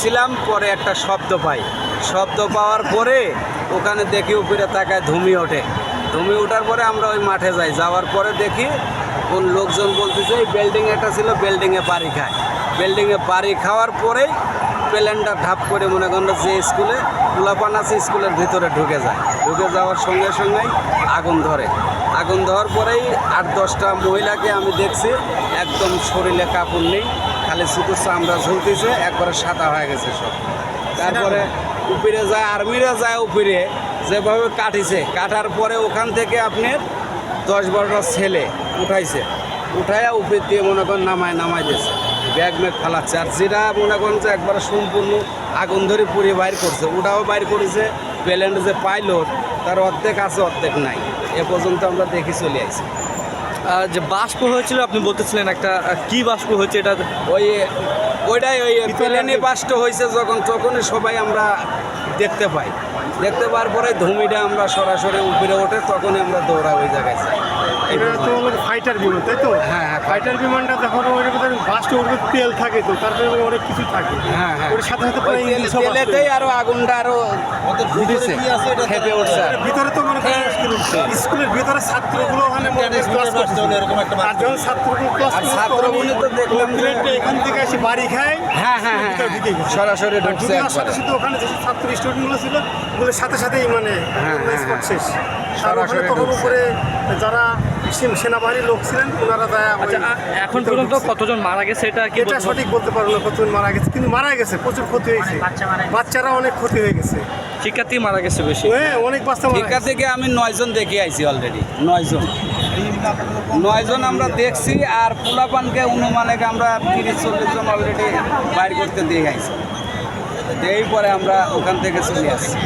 দেখছিলাম, পরে একটা শব্দ পাই। শব্দ পাওয়ার পরে ওখানে দেখি উপরে তাকায় ধুমি ওঠে। ধুমি ওঠার পরে আমরা ওই মাঠে যাই। যাওয়ার পরে দেখি কোন লোকজন বলতেছে, এই বিল্ডিং একটা ছিল বিল্ডিংয়ে পাড়ি খায়। বিল্ডিংয়ে পাড়ি খাওয়ার পরেই প্লেনটা ঢাপ করে মনে করেন যে স্কুলে পোলাপান আছে, স্কুলের ভিতরে ঢুকে যায়। ঢুকে যাওয়ার সঙ্গে সঙ্গেই আগুন ধরে। আগুন ধরার পরেই আট দশটা মহিলাকে আমি দেখছি, একদম শরীরে কাপড় নেই। খালি শুধু চামড়া ঝুলতেছে, একবারে সাদা হয়ে গেছে সব। তারপরে উপরে যায় আর্মিরা যায় উপরে, যেভাবে কাটিছে। কাটার পরে ওখান থেকে আপনার দশ বারোটা ছেলে উঠাইছে। উঠাইয়া উপর দিয়ে মনে করেন নামায় নামাই দিয়েছে। ব্যাগ ম্যাগ ফালাচ্ছে। আর যেটা মনে করেন যে একবারে সম্পূর্ণ আগুন ধরে পুড়িয়ে বাইর করছে, ওটাও বাইর করেছে প্লেন যে পাইলট, তার অর্ধেক আছে, অর্ধেক নাই। এ পর্যন্ত আমরা দেখি চলে আসি। যে বাষ্প হয়েছিল আপনি বলতেছিলেন একটা কি বাষ্প হয়েছে এটা ওই ওইটাই ওই প্লেনে বাষ্প হয়েছে যখন তখনই সবাই আমরা দেখতে পাই। দেখতে পাওয়ার পরে ধুমিটা আমরা সরাসরি উপরে ওঠে তখনই আমরা দৌড়া ওই জায়গায় যাই। এটা তো ফাইটার বিমান তাই তো? হ্যাঁ, হ্যাঁ, ফাইটার বিমানটা যখন ওর ভিতরে বাস্ট ওর তেল থাকে তো তারপরে অনেক কিছু থাকে। হ্যাঁ হ্যাঁ। ওর সাথে সাথে ওই প্রায় তেল- ইঞ্জিন সব তেলেতেই আরও আগুনটা আরও উঠেছে খেপে উঠছে। ভিতরে তো মনে করেন স্কুলের ভিতরে ছাত্রগুলো ওখানে মনে করেন ক্লাস করছে আর যখন ছাত্রগুলো ক্লাস ছাত্রগুলো তো দেখলাম যে- এখান থেকে এসে বাড়ি খায় হ্যাঁ হ্যাঁ হ্যাঁ। সরাসরি আর ঢুকছে সাথে সাথে ওখানে যে ছাত্র স্টুডেন্টগুলো ছিল সাথে সাথেই মানে শেষ। আর সরাসরি ওখানে তখন উপরে যারা সেনাবাহিনীর লোক ছিলেন ওনারা যায় আচ্ছা এখন পর্যন্ত কতজন মারা গেছে এটা কি এটা সঠিক বলতে পারব না কতজন মারা গেছে কিন্তু মারা গেছে প্রচুর ক্ষতি হয়েছে। বাচ্চারা অনেক ক্ষতি হয়ে গেছে। শিক্ষার্থী মারা গেছে বেশি। হ্যাঁ অনেক বাচ্চা শিক্ষা থেকে আমি নয়জন দেখে আইছি অলরেডি নয়জন। নয়জন আমরা দেখছি আর পোলাপানকে অনুমানে আমরা তিরিশ চল্লিশ জন অলরেডি বাইর করতে দিয়ে আইছি। এই পরে আমরা ওখান থেকে চলে আসছি।